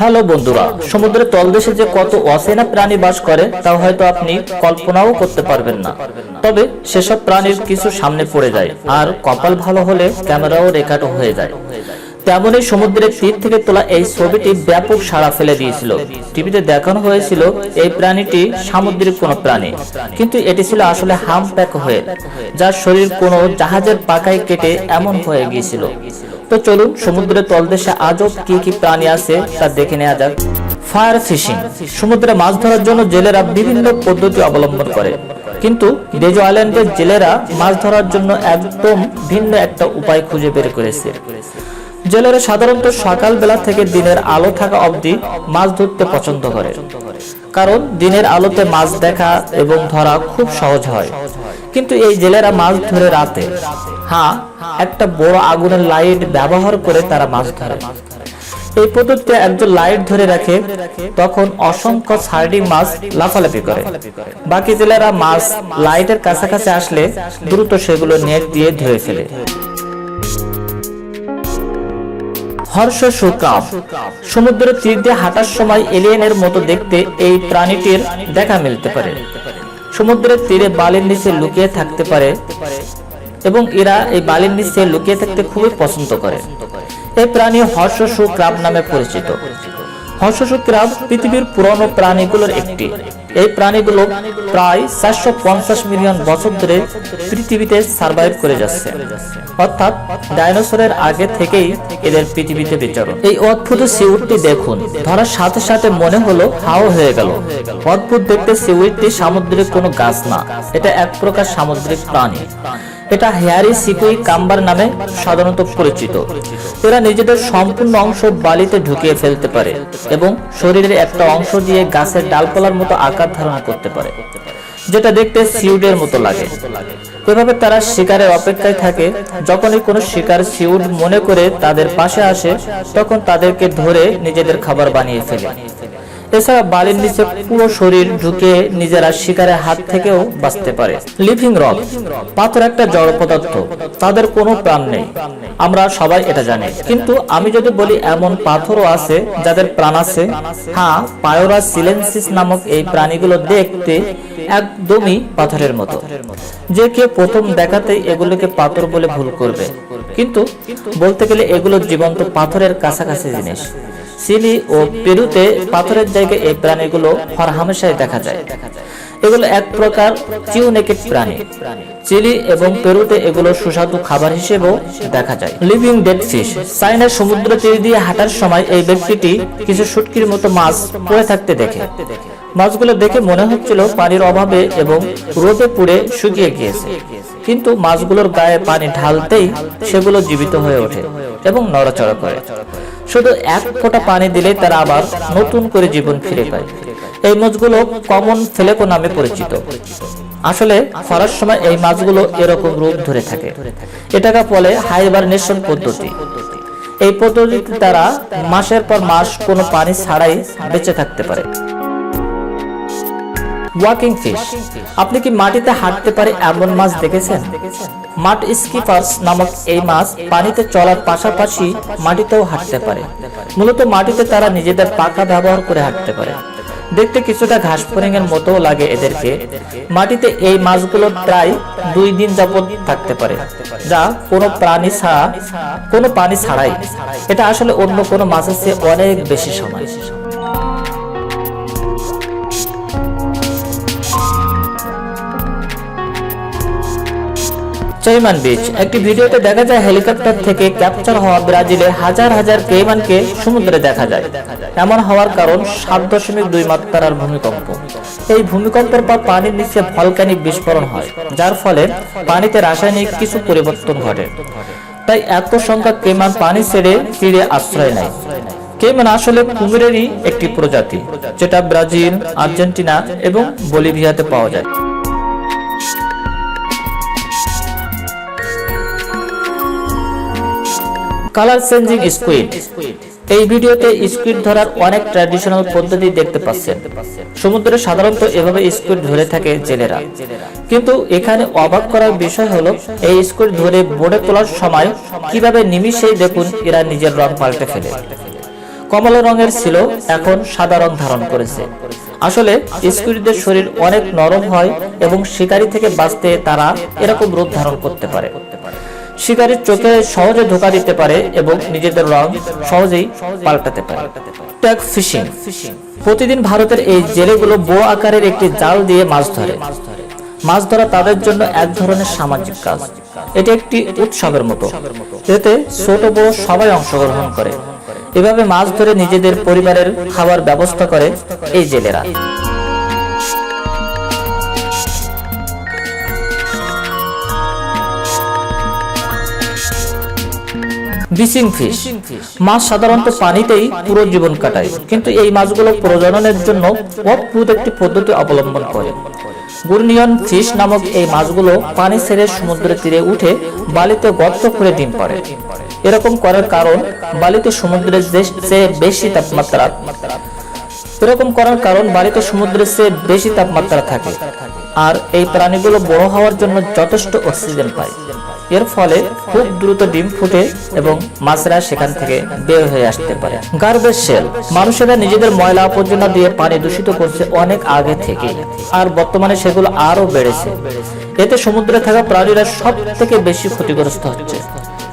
Hello বন্ধুরা, সমুদ্রের তলদেশে যে কত অচেনা প্রাণী বাস করে, তা হয়তো আপনি কল্পনাও করতে পারবেন না। তবে সেসব প্রাণীর কিছু সামনে পড়ে যায়, আর কপাল ভালো হলে ক্যামেরাও রেকর্ড হয়ে যায়। তেমনই সমুদ্রের তীর থেকে তোলা এই ছবিটি ব্যাপক সাড়া ফেলে দিয়েছিল। টিভিতে দেখানো হয়েছিল, এই প্রাণীটি সামুদ্রিক কোনো প্রাণী। কিন্তু এটি ছিল আসলে হাম প্যাক হয়ে, যার শরীর কোনো জাহাজের পাকায় কেটে এমন হয়ে গিয়েছিল। তো চলুন, সমুদ্রের তলদেশে আজও কি কি প্রাণী আছে তা দেখে নেওয়া যাক। ফায়ার ফিশিং, সমুদ্রে মাছ ধরার জন্য জেলেরা বিভিন্ন পদ্ধতি অবলম্বন করে। কিন্তু ডেজো আইল্যান্ডের জেলেরা মাছ ধরার জন্য একদম ভিন্ন একটা উপায় খুঁজে বের করেছে। জেলেরা সাধারণত সকালবেলা থেকে দিনের আলো থাকা অবধি মাছ ধরতে পছন্দ করে। কারণ দিনের আলোতে মাছ দেখা এবং ধরা খুব সহজ হয়। কিন্তু এই জেলেরা মাছ ধরে রাতে। হ্যাঁ একটা বড় আগুনের লাইট ব্যবহার করে তারা মাছ ধরে। এই পদ্ধতিতে একজন লাইট ধরে রাখে, তখন অসংখ্য সার্ডিং মাছ লাফালাফি করে। বাকি জেলেরা মাছ লাইটের কাছাকাছি আসলে দ্রুত সেগুলো নেট দিয়ে ধরে ফেলে। হর্ষ সুকাম সমুদ্রের তীর দিয়ে হাঁটার সময় এলিয়েনের মতো দেখতে এই প্রাণীটির দেখা মিলতে পারে। সমুদ্রের তীরে বালির নিচে লুকিয়ে থাকতে পারে এবং এরা এই বালির নিচে লুকিয়ে থাকতে খুবই পছন্দ করে। এই প্রাণী হর্ষ সুক্রাব নামে পরিচিত। হর্ষসু ক্রাব পৃথিবীর পুরনো প্রাণীগুলোর একটি। এই প্রাণীগুলো প্রায় চারশো পঞ্চাশ মিলিয়ন বছর ধরে পৃথিবীতে সার্ভাইভ করে যাচ্ছে। অর্থাৎ ডাইনোসরের আগে থেকেই এদের পৃথিবীতে বিচরণ। এই অদ্ভুত সিউরটি দেখুন। ধরার সাথে সাথে মনে হলো হাও হয়ে গেল। অদ্ভুত দেখতে সিউরটি সামুদ্রিক কোনো গাছ না। এটা এক প্রকার সামুদ্রিক প্রাণী। এটা হেয়ারি সিকুই কাম্বার নামে সাধারণত পরিচিত। এরা নিজেদের সম্পূর্ণ অংশ বালিতে ঢুকিয়ে ফেলতে পারে এবং শরীরের একটা অংশ দিয়ে গাছের ডালপালার মতো আকার ধারণ করতে পারে, যেটা দেখতে সিউডের মতো লাগে। এভাবে তারা শিকারের অপেক্ষায় থাকে। যখনই কোনো শিকার সিউড মনে করে তাদের পাশে আসে, তখন তাদেরকে ধরে নিজেদের খাবার বানিয়ে ফেলে। এছাড়া বালির নিচে পুরো শরীর ঢুকে নিজেরা শিকারের হাত থেকেও বাঁচতে পারে। লিভিং রক পাথর একটা জড় পদার্থ। তাদের কোনো প্রাণ নেই। আমরা সবাই এটা জানি। কিন্তু আমি যদি বলি এমন পাথরও আছে যাদের প্রাণ আছে। হ্যাঁ পায়োরা সিলেন্সিস নামক এই প্রাণীগুলো দেখতে একদমই পাথরের মতো। যে কেউ প্রথম দেখাতেই এগুলোকে পাথর বলে ভুল করবে। কিন্তু বলতে গেলে এগুলো জীবন্ত পাথরের কাছাকাছি জিনিস। চিলি ও পেরুতে পাথরের জায়গায় এই প্রাণীগুলো হরহামেশাই দেখা যায়। এগুলো এক প্রকার চিউনেকেট প্রাণী। চিলি এবং পেরুতে এগুলো সুস্বাদু খাবার হিসেবেও দেখা যায়। লিভিং ডেড ফিশ চাইনার সমুদ্র তীর দিয়ে হাঁটার সময় এই ব্যক্তিটি কিছু শুটকির মতো মাছ পড়ে থাকতে দেখে। মাছগুলো দেখে মনে হচ্ছিল পানির অভাবে এবং রোদে পুড়ে শুকিয়ে গিয়েছে। কিন্তু মাছগুলোর গায়ে পানি ঢালতেই সেগুলো জীবিত হয়ে ওঠে এবং নড়াচড়া করে। শুধু এক ফোঁটা পানি দিলে তারা আবার নতুন করে জীবন ফিরে পায়। এই মাছগুলো কমন ফেলেকো নামে পরিচিত। আসলে খরার সময় এই মাছগুলো এরকম রূপ ধরে থাকে। এটাকে বলে হাইবারনেশন পদ্ধতি। এই পদ্ধতিতে তারা মাসের পর মাস কোনো পানি ছাড়াই বেঁচে থাকতে পারে। ওয়াকিং ফিশ আপনি কি মাটিতে হাঁটতে পারে এমন মাছ দেখেছেন? মাঠ স্কিপার্স নামক এই মাছ পানিতে চলার পাশাপাশি মাটিতেও হাঁটতে পারে। মূলত মাটিতে তারা নিজেদের পাখা ব্যবহার করে হাঁটতে পারে। দেখতে কিছুটা ঘাস এর মতো লাগে এদেরকে। মাটিতে এই মাছগুলো প্রায় দুই দিন যাবত থাকতে পারে, যা কোনো প্রাণী ছাড়া কোনো পানি ছাড়াই। এটা আসলে অন্য কোনো মাছের চেয়ে অনেক বেশি সময়। চৈমান বিচ। একটি ভিডিওতে দেখা যায় হেলিকপ্টার থেকে ক্যাপচার হওয়া ব্রাজিলে হাজার হাজার কেইমানকে সমুদ্রে দেখা যায়। এমন হওয়ার কারণ সাত দশমিক দুই মাত্রার ভূমিকম্প। এই ভূমিকম্পের পর পানির নিচে ভলকানিক বিস্ফোরণ হয়, যার ফলে পানিতে রাসায়নিক কিছু পরিবর্তন ঘটে। তাই এত সংখ্যক কেমান পানি ছেড়ে তীরে আশ্রয় নেয়। কেমান আসলে কুমিরেরই একটি প্রজাতি, যেটা ব্রাজিল, আর্জেন্টিনা এবং বলিভিয়াতে পাওয়া যায়। কালার চেঞ্জিং স্কুইড এই ভিডিওতে স্কুইড ধরার অনেক ট্র্যাডিশনাল পদ্ধতি দেখতে পাচ্ছেন। সমুদ্রে সাধারণত এভাবে স্কুইড ধরে থাকে জেলেরা। কিন্তু এখানে অবাক করার বিষয় হলো, এই স্কুইড ধরে বোর্ডে তোলার সময় কীভাবে নিমিশেই দেখুন এরা নিজের রং পাল্টে ফেলে। কমলা রঙের ছিল, এখন সাদা রং ধারণ করেছে। আসলে স্কুইডদের শরীর অনেক নরম হয় এবং শিকারি থেকে বাঁচতে তারা এরকম রূপ ধারণ করতে পারে। শিকারীর চোখে সহজে ধোকা দিতে পারে এবং নিজেদের রং সহজেই পাল্টাতে পারে। ট্যাগ ফিশিং প্রতিদিন ভারতের এই জেলেগুলো বো আকারের একটি জাল দিয়ে মাছ ধরে। মাছ ধরা তাদের জন্য এক ধরনের সামাজিক কাজ। এটি একটি উৎসবের মতো। এতে ছোট, বড় সবাই অংশগ্রহণ করে। এভাবে মাছ ধরে নিজেদের পরিবারের খাবার ব্যবস্থা করে এই জেলেরা। বিচিং ফিশ মাছ সাধারণত পানিতেই পুরো জীবন কাটায়। কিন্তু এই মাছগুলো প্রজননের জন্য অদ্ভুত একটি পদ্ধতি অবলম্বন করে। গুর্নিয়ন ফিশ নামক এই মাছগুলো পানি ছেড়ে সমুদ্রের তীরে উঠে বালিতে গর্ত করে ডিম পারে এরকম করার কারণ বালিতে সমুদ্রের চেয়ে বেশি তাপমাত্রা। এরকম করার কারণ বালিতে সমুদ্রের চেয়ে বেশি তাপমাত্রা থাকে। আর এই প্রাণীগুলো বড় হওয়ার জন্য যথেষ্ট অক্সিজেন পায়। এর ফলে খুব দ্রুত ডিম ফুটে এবং মাছরা সেখান থেকে বের হয়ে আসতে পারে। গার্বেজ সেল মানুষেরা নিজেদের ময়লা আবর্জনা দিয়ে পানি দূষিত করছে অনেক আগে থেকে আর বর্তমানে সেগুলো আরও বেড়েছে। এতে সমুদ্রে থাকা প্রাণীরা সব থেকে বেশি ক্ষতিগ্রস্ত হচ্ছে।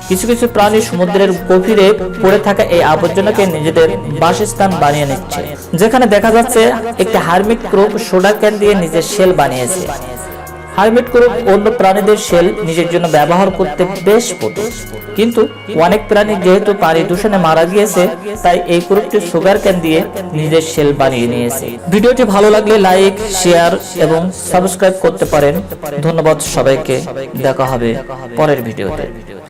কিছু কিছু প্রাণী সমুদ্রের গভীরে পড়ে থাকা এই আবর্জনাকে নিজেদের বাসস্থান বানিয়ে নিচ্ছে, যেখানে দেখা যাচ্ছে একটি হারমিট ক্রোপ সোডা ক্যান দিয়ে নিজের সেল বানিয়েছে। হারমিট করুক, অন্য প্রাণীদের শেল নিজের জন্য ব্যবহার করতে বেশ পটু কিন্তু অনেক প্রাণী যেহেতু পানি দূষণে মারা গিয়েছে, তাই এই কুরুপটি সুগার ক্যান দিয়ে নিজের শেল বানিয়ে নিয়েছে। ভিডিওটি ভালো লাগলে লাইক শেয়ার এবং সাবস্ক্রাইব করতে পারেন। ধন্যবাদ সবাইকে। দেখা হবে পরের ভিডিওতে।